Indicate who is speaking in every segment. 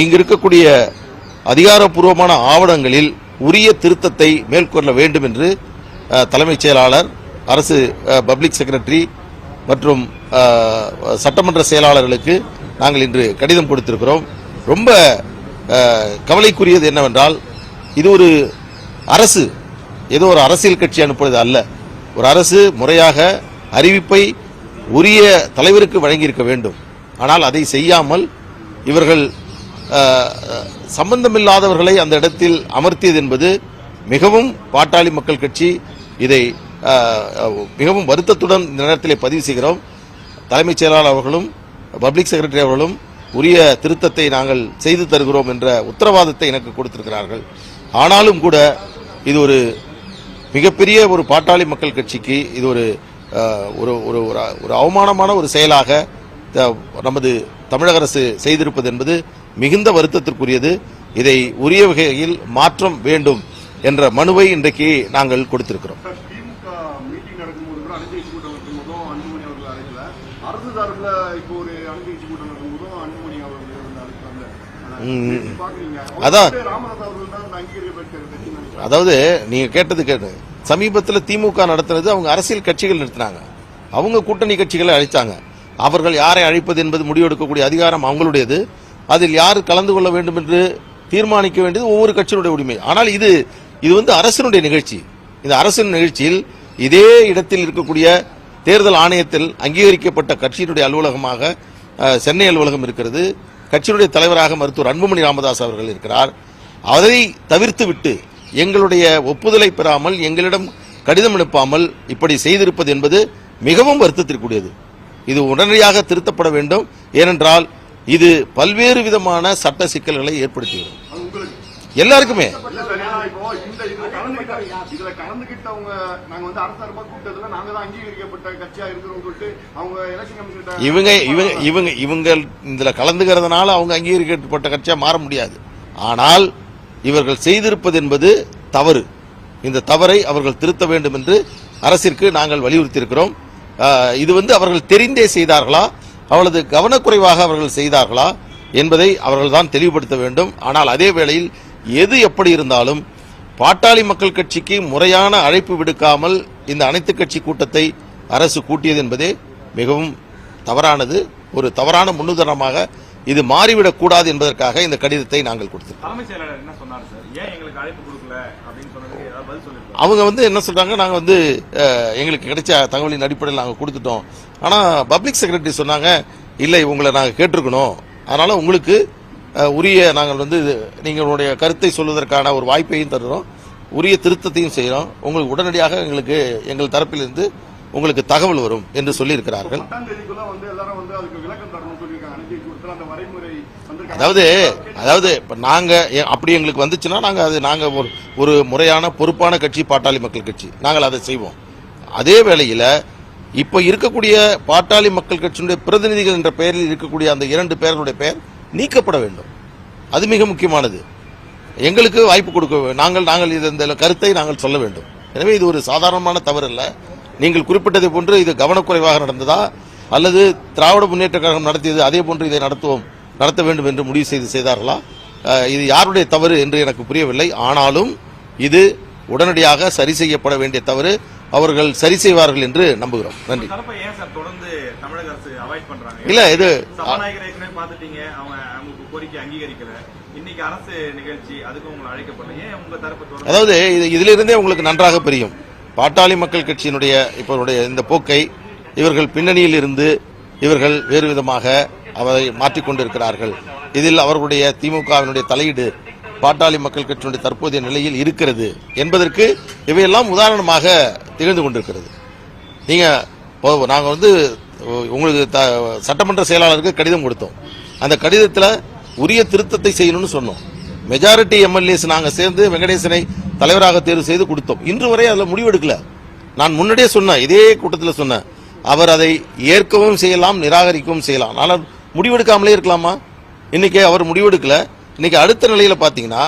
Speaker 1: இங்கு இருக்கக்கூடிய அதிகாரப்பூர்வமான ஆவணங்களில் உரிய திருத்தத்தை மேற்கொள்ள வேண்டும் என்று தலைமைச் செயலாளர் அரசு பப்ளிக் செக்ரட்டரி மற்றும் சட்டமன்ற செயலாளர்களுக்கு நாங்கள் இன்று கடிதம் கொடுத்திருக்கிறோம். ரொம்ப கவலைக்குரியது என்னவென்றால் இது ஒரு அரசு. ஏதோ ஒரு அரசியல் கட்சி அனுப்புவது அல்ல. ஒரு அரசு முறையாக அறிவிப்பை உரிய தலைவருக்கு வழங்கியிருக்க வேண்டும். ஆனால் அதை செய்யாமல் இவர்கள் சம்பந்தமில்லாதவர்களை அந்த இடத்தில் அமர்த்தியது என்பது மிகவும் பாட்டாளி மக்கள் கட்சி இதை மிகவும் வருத்தத்துடன் இந்த நேரத்தில் பதிவு செய்கிறோம். தலைமைச் செயலாளர் அவர்களும் பப்ளிக் செக்ரட்டரி அவர்களும் உரிய திருத்தத்தை நாங்கள் செய்து தருகிறோம் என்ற உத்தரவாதத்தை எனக்கு கொடுத்திருக்கிறார்கள். ஆனாலும் கூட இது ஒரு மிகப்பெரிய ஒரு பாட்டாளி மக்கள் கட்சிக்கு இது ஒரு ஒரு ஒரு ஒரு- ஒரு அவமானமான ஒரு செயலாக த- நமது தமிழக அரசு செய்திருப்பது என்பது மிகுந்த வருத்தத்திற்குரியது. இதை உரிய வகையில் மாற்றம் வேண்டும் என்ற மனுவை இன்றைக்கு நாங்கள் கொடுத்திருக்கிறோம். அதான். அதாவது நீங்க கேட்டது கேட்டு சமீபத்தில் திமுக நடத்துனது அவங்க அரசியல் கட்சிகள் நிறுத்தினாங்க அவங்க கூட்டணி கட்சிகளை அழைத்தாங்க அவர்கள் யாரை அழைப்பது என்பது முடிவெடுக்கக்கூடிய அதிகாரம் அவங்களுடையது. அதில் யார் கலந்து கொள்ள வேண்டும் என்று தீர்மானிக்க வேண்டியது ஒவ்வொரு கட்சியினுடைய உரிமை. ஆனால் இது இது வந்து அரசினுடைய நிகழ்ச்சி. இந்த அரசின் நிகழ்ச்சியில் இதே இடத்தில் இருக்கக்கூடிய தேர்தல் ஆணையத்தில் அங்கீகரிக்கப்பட்ட கட்சியினுடைய அலுவலகமாக சென்னை அலுவலகம் இருக்கிறது. கட்சியினுடைய தலைவராக மருத்துவர் அன்புமணி ராமதாஸ் அவர்கள் இருக்கிறார். அதை தவிர்த்து விட்டு எங்களுடைய ஒப்புதலை பெறாமல் எங்களிடம் கடிதம் அனுப்பாமல் இப்படி செய்திருப்பது என்பது மிகவும் வருத்தத்திற்குரியது. இது உடனடியாக திருத்தப்பட வேண்டும். ஏனென்றால் இது பல்வேறு விதமான சட்ட சிக்கல்களை ஏற்படுத்திவிடும் எல்லாருக்குமே.
Speaker 2: இதுல கலந்துகிட்டவங்க நாங்க வந்து அரசு கூட்டத்துல நாங்க தான் அங்கீகரிக்கப்பட்ட கட்சியா இருக்கிறோம் சொல்லிட்டு அவங்க எலெக்ஷன் கமிஷன்
Speaker 1: இவங்க இவங்க இவங்க இவங்க இதுல கலந்துகிறதுனால அவங்க அங்கீகரிக்கப்பட்ட கட்சியா மாற முடியாது. ஆனால் இவர்கள் செய்திருப்பது என்பது தவறு. இந்த தவறை அவர்கள் திருத்த வேண்டும் என்று அரசிற்கு நாங்கள் வலியுறுத்தியிருக்கிறோம். இருக்கிறோம் இது வந்து அவர்கள் தெரிந்தே செய்தார்களா? அவளது கவனக்குறைவாக அவர்கள் செய்தார்களா என்பதை அவர்கள் தான் தெளிவுபடுத்த வேண்டும். ஆனால் அதே வேளையில் எது எப்படி இருந்தாலும் பாட்டாளி மக்கள் கட்சிக்கு முறையான அழைப்பு விடுக்காமல் இந்த அனைத்து கட்சி கூட்டத்தை அரசு கூட்டியது என்பதே மிகவும் தவறானது. ஒரு தவறான முன்னுதாரணமாக இது மாறிவிடக் கூடாது என்பதற்காக இந்த கடிதத்தை நாங்கள் கொடுத்திருக்கோம். அவங்க வந்து என்ன சொல்றாங்க நாங்க வந்து எங்களுக்கு கிடைச்ச தகவலின் அடிப்படையில் நாங்க கொடுத்துட்டோம். ஆனா பப்ளிக் செக்ரட்டரி சொன்னாங்க இல்லை உங்களை நாங்க கேட்டிருக்கணும். அதனால உங்களுக்கு உரிய நாங்கள் வந்து நீங்களுடைய கருத்தை சொல்வதற்கான ஒரு வாய்ப்பையும் தருகிறோம். உரிய திருத்தத்தையும் செய்கிறோம். உங்களுக்கு உடனடியாக எங்களுக்கு எங்கள் தரப்பிலிருந்து உங்களுக்கு தகவல் வரும் என்று சொல்லியிருக்கிறார்கள். அதாவது அதாவது இப்ப நாங்க எ- அப்படி எங்களுக்கு வந்துச்சுன்னா நாங்க அது நாங்க ஒரு ஒரு முறையான பொறுப்பான கட்சி பாட்டாளி மக்கள் கட்சி. நாங்கள் அதை செய்வோம். அதே வேளையில இப்ப இருக்கக்கூடிய பாட்டாளி மக்கள் கட்சியினுடைய பிரதிநிதிகள் என்ற பெயரில் இருக்கக்கூடிய அந்த இரண்டு பேர்களுடைய பெயர் நீக்கப்பட வேண்டும். அது மிக முக்கியமானது. எங்களுக்கு வாய்ப்பு கொடுக்க நாங்கள் நாங்கள் இந்த கருத்தை நாங்கள் சொல்ல வேண்டும். எனவே இது ஒரு சாதாரணமான தவறு அல்ல நீங்கள் குறிப்பிட்டதை போன்று இது கவனக்குறைவாக நடந்ததா? அல்லது திராவிட முன்னேற்ற கழகம் நடத்தியது அதே போன்று இதை நடத்துவோம் நடத்த வேண்டும் என்று முடிவு செய்து செய்தார்களா? இது யாருடைய தவறு என்று எனக்கு புரியவில்லை. ஆனாலும் இது உடனடியாக சரி செய்யப்பட வேண்டிய தவறு. அவர்கள் சரி செய்வார்கள் என்று நம்புகிறோம். நன்றி. இல்ல இது அதாவது இது இதிலிருந்தே உங்களுக்கு நன்றாக புரியும். பாட்டாளி மக்கள் கட்சியினுடைய இப்போருடைய இந்த போக்கை இவர்கள் பின்னணியில் இருந்து இவர்கள் வேறு விதமாக அவரை மாற்றிக்கொண்டிருக்கிறார்கள் இதில் அவர்களுடைய திமுகவினுடைய தலையீடு பாட்டாளி மக்கள் கட்சியினுடைய தற்போதைய நிலையில் இருக்கிறது என்பதற்கு இவையெல்லாம் உதாரணமாக திகழ்ந்து கொண்டிருக்கிறது. நீங்கள் நாங்கள் வந்து உங்களுக்கு த- சட்டமன்ற செயலாளருக்கு கடிதம் கொடுத்தோம். அந்த கடிதத்தில் உரிய திருத்தத்தை செய்யணும்னு சொன்னோம். மெஜாரிட்டி எம்எல்ஏஸ் நாங்கள் சேர்ந்து வெங்கடேசனை தலைவராக தேர்வு செய்து கொடுத்தோம். இன்று வரை அதில் முடிவெடுக்கல. நான் முன்னாடியே சொன்னேன் இதே கூட்டத்தில் சொன்னேன். அவர் அதை ஏற்கவும் செய்யலாம் நிராகரிக்கவும் செய்யலாம். ஆனால் முடிவெடுக்காமலே இருக்கலாமா? இன்னைக்கு அவர் முடிவெடுக்கல. இன்னைக்கு அடுத்த நிலையில் பார்த்தீங்கன்னா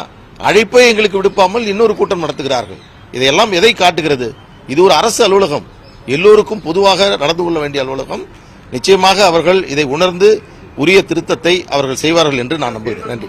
Speaker 1: அழைப்பை எங்களுக்கு விடுப்பாமல் இன்னொரு கூட்டம் நடத்துகிறார்கள். இதையெல்லாம் எதை காட்டுகிறது? இது ஒரு அரசு அலுவலகம். எல்லோருக்கும் பொதுவாக நடந்து கொள்ள வேண்டிய அலுவலகம். நிச்சயமாக அவர்கள் இதை உணர்ந்து உரிய திருத்தத்தை அவர்கள் செய்வார்கள் என்று நான் நம்புகிறேன். நன்றி.